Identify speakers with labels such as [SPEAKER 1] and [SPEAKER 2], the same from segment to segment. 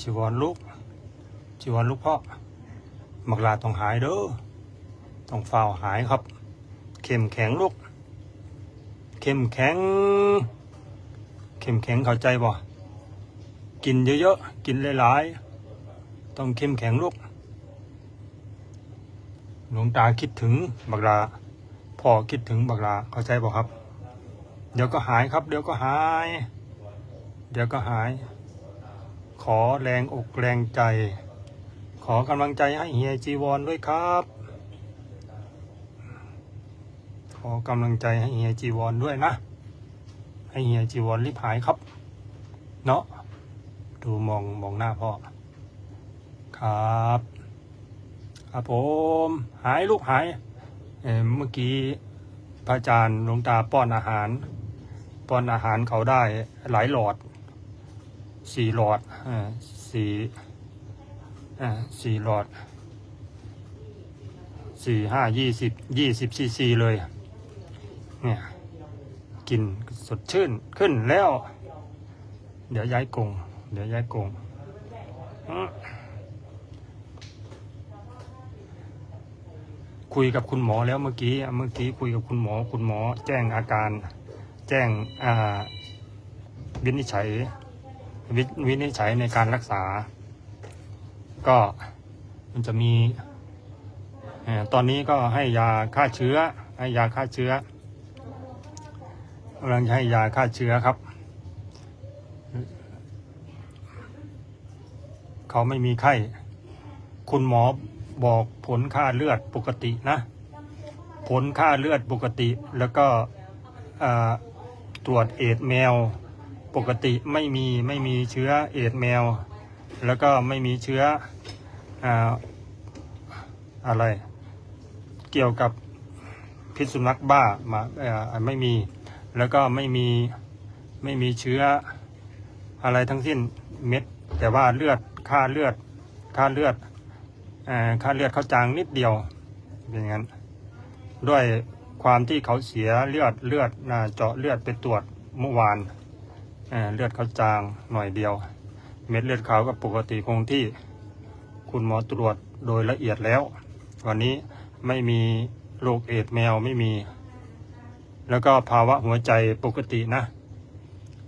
[SPEAKER 1] จีวรลูกจีวรลูกพ่อมักลาต้องหายเด้อต้องฝ้าวหายครับ เข้มแข็งลูก เข้มแข็ง เข้มแข็งเข้าใจบ่กินเยอะๆ กินหลายๆ ต้องเข้มแข็งลูก หลวงตาคิดถึงบักลาพ่อคิดถึงบักลาเข้าใจบ่ครับ เดี๋ยวก็หายครับ เดี๋ยวก็หาย เดี๋ยวก็หาย ขอแรงอกแรงใจ ขอกำลังใจให้เฮียจีวรด้วยครับ ขอกำลังใจให้เฮียจีวรด้วยนะ ให้เฮียจีวรรีบหายครับ เนาะดูมองมองหน้าพ่อ ครับครับผมหายลูกหายเเมื่อกี้พระอาจารย์หลวงตาป้อนอาหาร ป้อนอาหารเขาได้หลายหลอด สี่หลอดอ่าสี่อ่าสี่หลอดสี่ห้ายี่สิบยี่สิบซีซีเลยเนี่ยกินสดชื่นขึ้นแล้ว เดี๋ยวย้ายกรงเดี๋ยวย้ายกรงคุยกับคุณหมอแล้วเมื่อกี้เมื่อกี้คุยกับคุณหมอคุณหมอแจ้งอาการ แจ้งอ่าวินิจฉัย วิวินิจฉัยในการรักษา ก็มันจะมีตอนนี้ก็ให้ยาฆ่าเชื้อ ให้ยาฆ่าเชื้อกำลังให้ยาฆ่าเชื้อครับ เขาไม่มีไข้ คุณหมอบอกผลค่าเลือดปกตินะ ผลค่าเลือดปกติแล้วก็ตรวจเอดแมว ปกติไม่มีไม่มีเชื้อเอดส์แมว แล้วก็ไม่มีเชื้ออ่าอะไร เกี่ยวกับพิษสุนัขบ้ามาไม่มีแล้วก็ไม่มีไม่มีเชื้ออะไรทั้งสิ้นเม็ด แต่ว่าเลือดค่าเลือดค่าเลือดค่าเลือดเขาจางนิดเดียวเป็นอย่างนั้น ด้วยความที่เขาเสียเลือดเลือดเจาะเลือดไปตรวจเมื่อวาน เลือดเขาจางหน่อยเดียว เม็ดเลือดขาวก็ปกติคงที่คุณหมอตรวจโดยละเอียดแล้ว วันนี้ไม่มีโรคเอดแมวไม่มี แล้วก็ภาวะหัวใจปกตินะ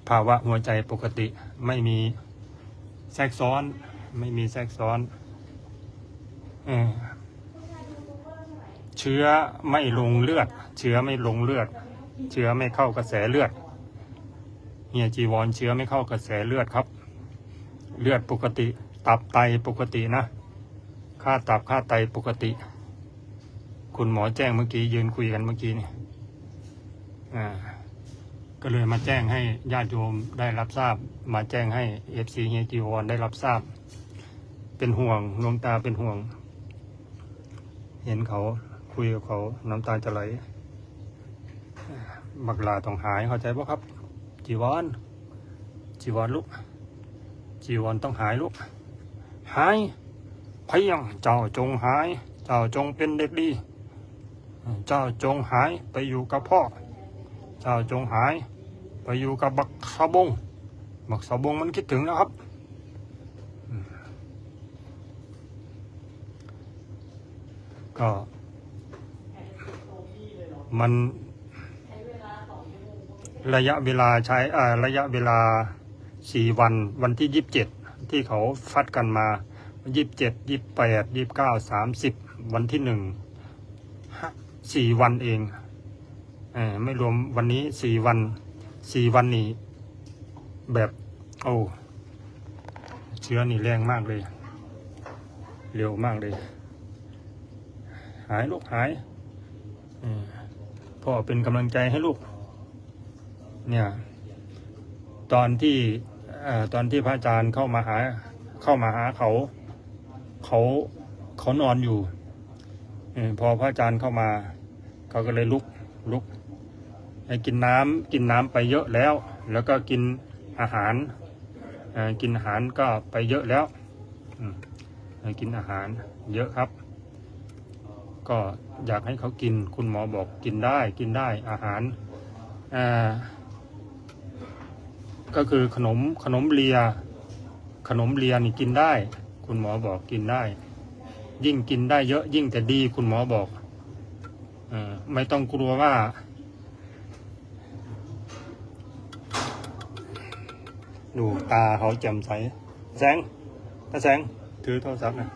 [SPEAKER 1] ภาวะหัวใจปกติไม่มีแทรกซ้อน ไม่มีแทรกซ้อนเอเชื้อไม่ลงเลือด เชื้อไม่ลงเลือด เชื้อไม่เข้ากระแสเลือด เฮียจีวรเชื้อไม่เข้ากระแสเลือดครับ เลือดปกติ ตับไตปกตินะ ค่าตับค่าไตปกติ คุณหมอแจ้งเมื่อกี้ยืนคุยกันเมื่อกี้นี่อ่าก็เลยมาแจ้งให้ญาติโยมได้รับทราบ มาแจ้งให้เอฟซีเฮียจีวรได้รับทราบ เป็นห่วงดวงตาเป็นห่วง เห็นเขาคุยกับเขาน้ำตาจะไหลบักลาต้องหายเข้าใจปะครับ จีวร จีวรลูก จีวรต้องหายลูก หายพยังเจ้าจงหาย เจ้าจงเป็นเด็กดี เจ้าจงหายไปอยู่กับพ่อ เจ้าจงหายไปอยู่กับบักสะบง บักสะบงมันคิดถึงแล้วครับ ก็มัน ระยะเวลาใช้ระยะเวลาสี่วัน วันที่ยี่สิบเจ็ดที่เขาฟัดกันมายี่สิบเจ็ดยี่สิบแปดยี่สิบเก้าสามสิบวันที่หนึ่งห้าสี่วันเองเอไม่รวมวันนี้สี่วันสี่วันนี้ แบบโอ้เชื้อนี่แรงมากเลย เร็วมากเลย หายลูกหายพ่อเป็นกำลังใจให้ลูก เนี่ยตอนที่ตอนที่พระอาจารย์เข้ามาหาเข้ามาหาเขา เขาเขานอนอยู่พอพระอาจารย์เข้ามา เขาก็เลยลุกลุกให้กินน้ำกินน้ำไปเยอะแล้ว แล้วก็กินอาหารกินอาหารก็ไปเยอะแล้วให้กินอาหารเยอะครับ ก็อยากให้เขากินคุณหมอบอกกินได้กินได้อาหารอ่า ก็คือขนมขนมเลีย ขนมเลียนี่กินได้ คุณหมอบอกกินได้ ยิ่งกินได้เยอะยิ่งจะดีคุณหมอบอกอไม่ต้องกลัวว่า ดูตาเขาแจ่มใส แสงตาแสง ถือโทรศัพท์หนะ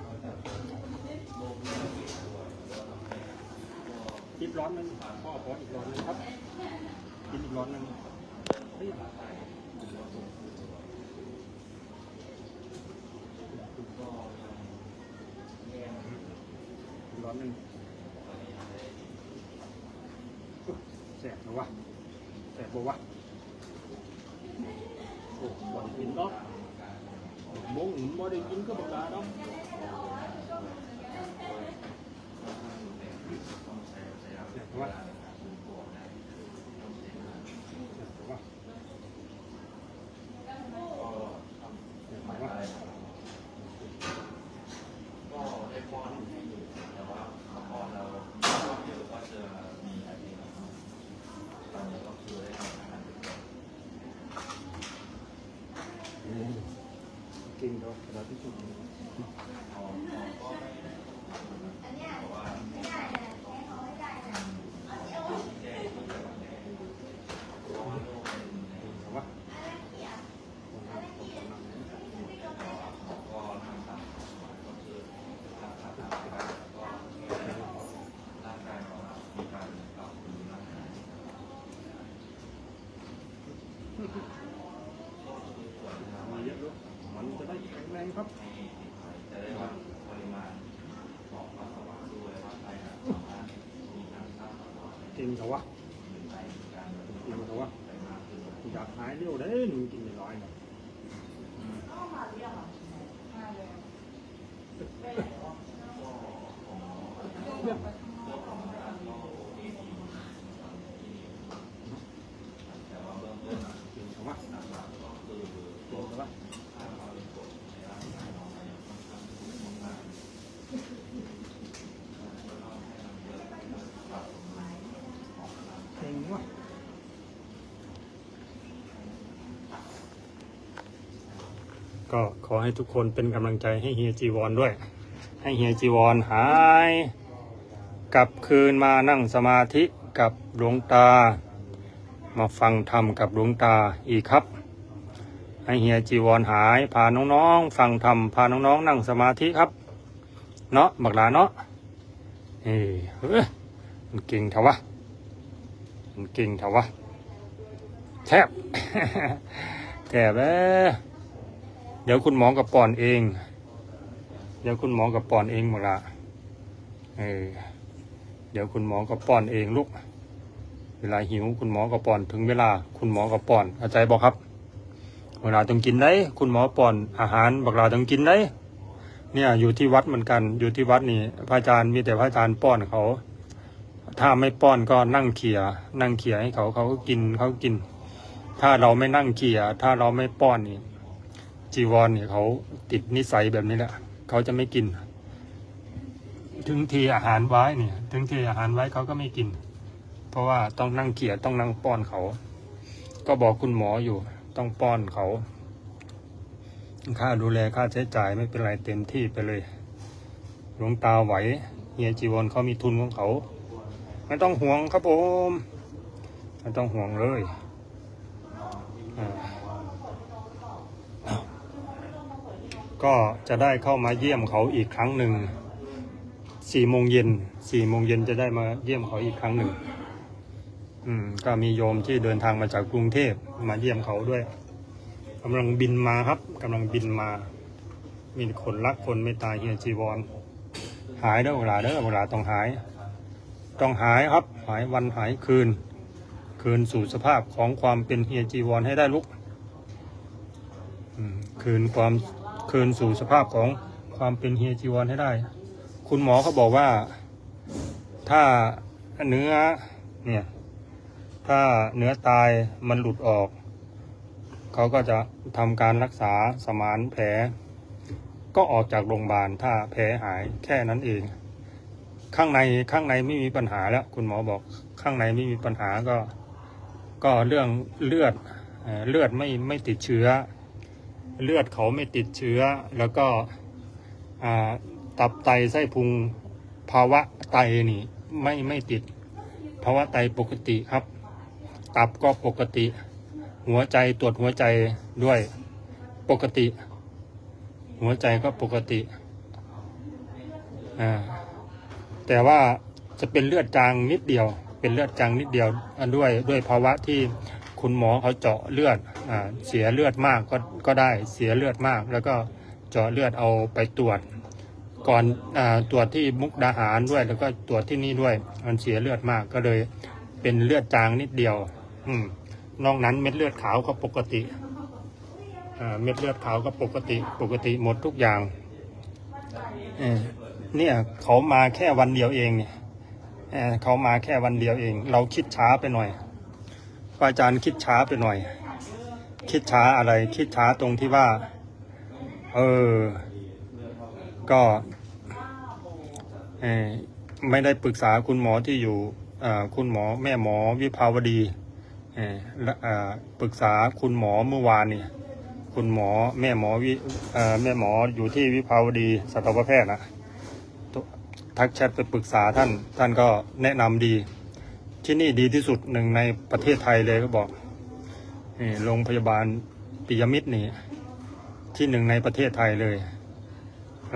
[SPEAKER 1] อีกร้อนนึงพ่อขออีกร้อนหนึงครับกินอีกร้อนหนึงเฮ้ยอีกร้อน หนึ่งแสบนะวะแสบบ่วะ โอ้บ่ได้กินดอกบงบ่ได้กินก็บอกลาดอกเสียบวะเสียบวะเสียบวะกินดอกกระดาษที่สุดวะ มาเยอะลูกมันจะได้แข็งแรงครับ จริงเหรอวะจริงเหรอวะอยากหายเร็วได้หนูกินไม่ร้อยนะจริงเหรอวะจริงเหรอวะ เก่งว่ะ ก็ขอให้ทุกคนเป็นกำลังใจให้เฮียจีวอนด้วย ให้เฮียจีวอนหาย กลับคืนมานั่งสมาธิกับหลวงตา มาฟังธรรมกับหลวงตาอีกครับ ให้เฮียจีวอนหายพาน้องๆฟังธรรมพาน้องๆนั่งสมาธิครับ เนาะบักลาเนาะเฮ้ยเฮ้ยมันเก่งเถอะวะมันเก่งเถอะวะแทบแทบเอ้ เดี๋ยวคุณหมอกับปอนเอง เดี๋ยวคุณหมอกับปอนเองหมดละเออเดี๋ยวคุณหมอกับปอนเองลูก เวลาหิวคุณหมอกับปอนถึงเวลา คุณหมอกับปอนเข้าใจบอกครับ เวลาต้องกินได้คุณหมอปอนอาหารบักลาต้องกินได้เนี่ยอยู่ที่วัดเหมือนกัน อยู่ที่วัดนี่พระอาจารย์มีแต่พระอาจารย์ป้อนเขา ถ้าไม่ป้อนก็นั่งเขี่ยนั่งเขี่ยให้เขาเขาก็กินเขาก็กิน ถ้าเราไม่นั่งเขี่ยถ้าเราไม่ป้อนนี่ จีวรเนี่ยเขาติดนิสัยแบบนี้แหละเขาจะไม่กิน ถึงทีอาหารไว้เนี่ย ถึงทีอาหารไว้เขาก็ไม่กิน เพราะว่าต้องนั่งเขี่ยต้องนั่งป้อนเขา ก็บอกคุณหมออยู่ต้องป้อนเขา ค่าดูแลค่าใช้จ่ายไม่เป็นไรเต็มที่ไปเลยหลวงตาไหวเฮียจีวรเขามีทุนของเขา ไม่ต้องห่วงครับผม ไม่ต้องห่วงเลยอ่า ก็จะได้เข้ามาเยี่ยมเขาอีกครั้งหนึ่งสี่โมงเย็นสี่โมงเย็นจะได้มาเยี่ยมเขาอีกครั้งหนึ่งอืมก็มีโยมที่เดินทางมาจากกรุงเทพมาเยี่ยมเขาด้วยกำลังบินมาครับกำลังบินมา มีคนรักคนไม่ตายเฮียจีวร หายเด้อเวลาเด้อเวลาต้องหาย ต้องหายครับ หายวันหายคืน คืนสู่สภาพของความเป็นเฮียจีวรให้ได้ลุกคืนความ คืนสู่สภาพของความเป็นเฮียจีวรให้ได้ คุณหมอเขาบอกว่า ถ้าเนื้อเนี่ย ถ้าเนื้อตายมันหลุดออก เขาก็จะทำการรักษาสมานแผล ก็ออกจากโรงพยาบาลถ้าแผลหายแค่นั้นเอง ข้างในข้างในไม่มีปัญหาแล้ว คุณหมอบอกข้างในไม่มีปัญหาก็ ก็เรื่องเลือดเอ่อเลือดไม่ไม่ติดเชื้อ เลือดเขาไม่ติดเชื้อ แล้วก็ตับไตไส้พุงภาวะไตนี่ไม่ไม่ติดภาวะไตปกติครับ ตับก็ปกติ หัวใจตรวจหัวใจด้วยปกติ หัวใจก็ปกติแต่ว่าจะเป็นเลือดจางนิดเดียว เป็นเลือดจางนิดเดียวด้วยด้วยภาวะที่ คุณหมอเขาเจาะเลือดอ่าเสียเลือดมากก็ก็ได้เสียเลือดมาก แล้วก็เจาะเลือดเอาไปตรวจ ก่อนอาตรวจที่มุกดาหารด้วย แล้วก็ตรวจที่นี่ด้วย มันเสียเลือดมากก็เลย เป็นเลือดจางนิดเดียว อืมนอกนั้นเม็ดเลือดขาวก็ปกติอ่าเม็ดเลือดขาวก็ปกติปกติหมดทุกอย่างเออเนี่ยเขามาแค่วันเดียวเองเนี่ยเขามาแค่วันเดียวเอง เราคิดช้าไปหน่อย อาจารย์คิดช้าไปหน่อย คิดช้าอะไร คิดช้าตรงที่ว่า เออ ก็ไม่ได้ปรึกษาคุณหมอที่อยู่คุณหมอแม่หมอวิภาวดีปรึกษาคุณหมอเมื่อวานนี่คุณหมอแม่หมอวิแม่หมออยู่ที่วิภาวดีสัตวแพทย์นะทักแชทไปปรึกษาท่าน ท่านก็แนะนำดี ที่นี่ดีที่สุดหนึ่งในประเทศไทยเลยก็บอกนี่โรงพยาบาลปิยมิตรนี่ ที่หนึ่งในประเทศไทยเลย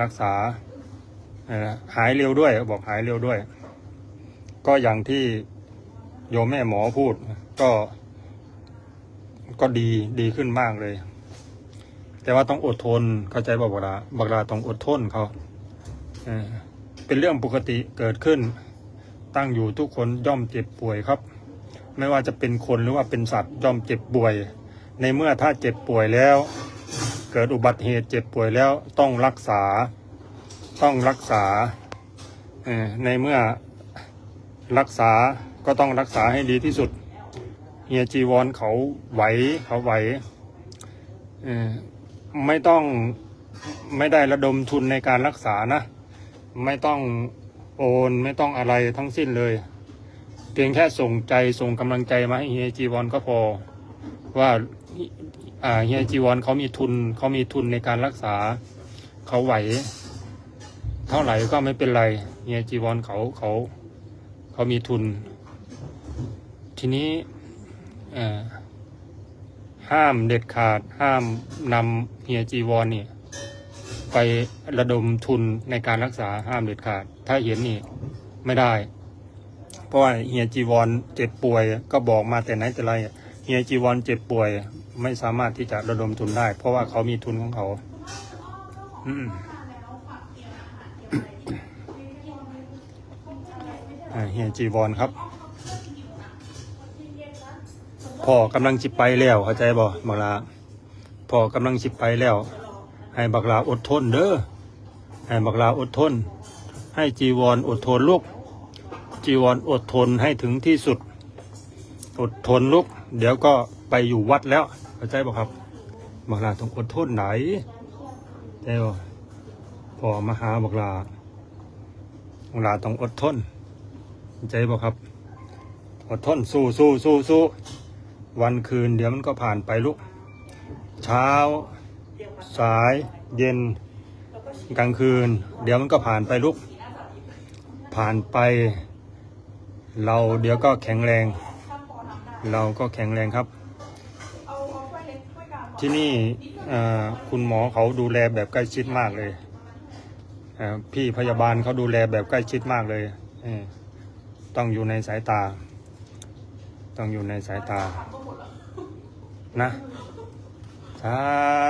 [SPEAKER 1] รักษาหายเร็วด้วยบอกหายเร็วด้วย ก็อย่างที่โยมแม่หมอพูด ก็ ก็ดีดีขึ้นมากเลย แต่ว่าต้องอดทนเข้าใจบอกบักลาบักลาต้องอดทนเขาเป็นเรื่องปกติเกิดขึ้น ตั้งอยู่ทุกคนย่อมเจ็บป่วยครับ ไม่ว่าจะเป็นคนหรือว่าเป็นสัตว์ย่อมเจ็บป่วย ในเมื่อถ้าเจ็บป่วยแล้ว เกิดอุบัติเหตุเจ็บป่วยแล้วต้องรักษา ต้องรักษาในเมื่อรักษาก็ต้องรักษาให้ดีที่สุดเฮียจีวรเขาไหวเขาไหวไม่ต้องไม่ได้ระดมทุนในการรักษานะ ไม่ต้อง โอนไม่ต้องอะไรทั้งสิ้นเลย เพียงแค่ส่งใจส่งกำลังใจมาให้เฮียจีวรก็พอ ว่าเฮียจีวรเขามีทุนเขามีทุนในการรักษาเขาไหว เท่าไหร่ก็ไม่เป็นไรเฮียจีวรเขาเขาเขามีทุน ทีนี้ห้ามเด็ดขาดห้ามนำเฮียจีวรเนี่ย ไประดมทุนในการรักษาห้ามเด็ดขาด ถ้าเห็นนี่ไม่ได้ เพราะว่าเฮียจีวรเจ็บป่วย ก็บอกมาแต่ไหนแต่ไรเฮียจีวรเจ็บป่วย ไม่สามารถที่จะระดมทุนได้ เพราะว่าเขามีทุนของเขาเฮียจีวรครับพ่อกำลังจิบไปแล้วเข้าใจบ่บักลาพ่อกำลังจิบไปแล้ว ให้บักลาอดทนเด้อให้บักลาอดทน ให้จีวรอดทนลูก จีวรอดทนให้ถึงที่สุด อดทนลูก เดี๋ยวก็ไปอยู่วัดแล้วเข้าใจบ่ครับบักลาต้องอดทนไหนใช่บ่พอมาหาบักลาบักลาต้องอดทนใจบ่ครับ อดทนสู้สู้สู้สู้วันคืนเดี๋ยวมันก็ผ่านไปลูก เช้า สายเย็นกลางคืน เดี๋ยวมันก็ผ่านไปลูก ผ่านไป เราเดี๋ยวก็แข็งแรง เราก็แข็งแรงครับ ที่นี่คุณหมอเขาดูแลแบบใกล้ชิดมากเลยพี่พยาบาลเขาดูแลแบบใกล้ชิดมากเลยต้องอยู่ในสายตา ต้องอยู่ในสายตา นะ สา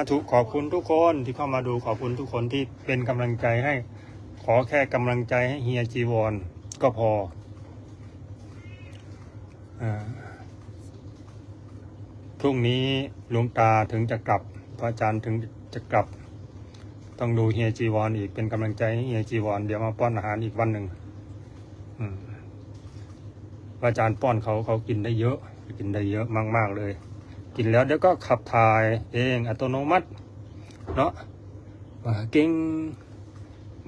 [SPEAKER 1] ธุขอบคุณทุกคนที่เข้ามาดูขอบคุณทุกคนที่เป็นกำลังใจให้ ขอแค่กำลังใจให้เฮียจีวรก็พออพรุ่งนี้หลวงตาถึงจะกลับ พระอาจารย์ถึงจะกลับ ต้องดูเฮียจีวรอีกเป็นกำลังใจให้เฮียจีวรเดี๋ยวมาป้อนอาหารอีกวันหนึ่งพระอาจารย์ป้อนเขาเขากินได้เยอะ กินได้เยอะมาก ๆเลย กินแล้วเดี๋ยวก็ขับถ่ายเองอัตโนมัติ เนาะว่าเก่ง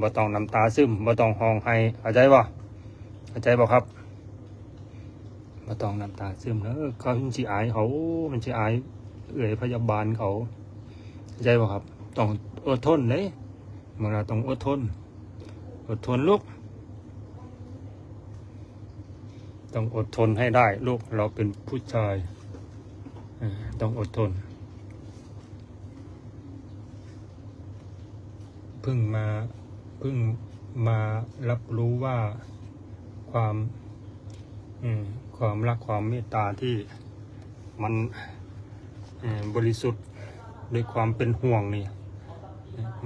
[SPEAKER 1] บ่ต้องน้ำตาซึมบ่ต้องห้องให้เข้าใจบ่เข้าใจบ่ครับบ่ต้องน้ำตาซึมแล้วเขามันสิอายเขามันสิอายเอ่ยพยาบาลเขาเข้าใจบ่ครับต้องอดทนเลยเมื่อเราต้องอดทน อดทนลูกต้องอดทนให้ได้ลูกเราเป็นผู้ชาย ต้องอดทน เพิ่งมาเพิ่งมารับรู้ว่าความความรักความเมตตาที่มันบริสุทธิ์ด้วยความเป็นห่วงนี่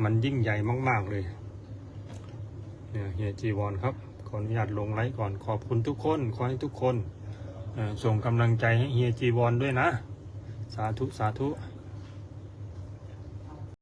[SPEAKER 1] มันยิ่งใหญ่มาก ๆ เลยเนี่ยเฮียจีวอนครับ ขออนุญาตลงไลฟ์ก่อนขอบคุณทุกคน ขอให้ทุกคนส่งกำลังใจให้เฮียจีวอนด้วยนะ สาธุสาธุ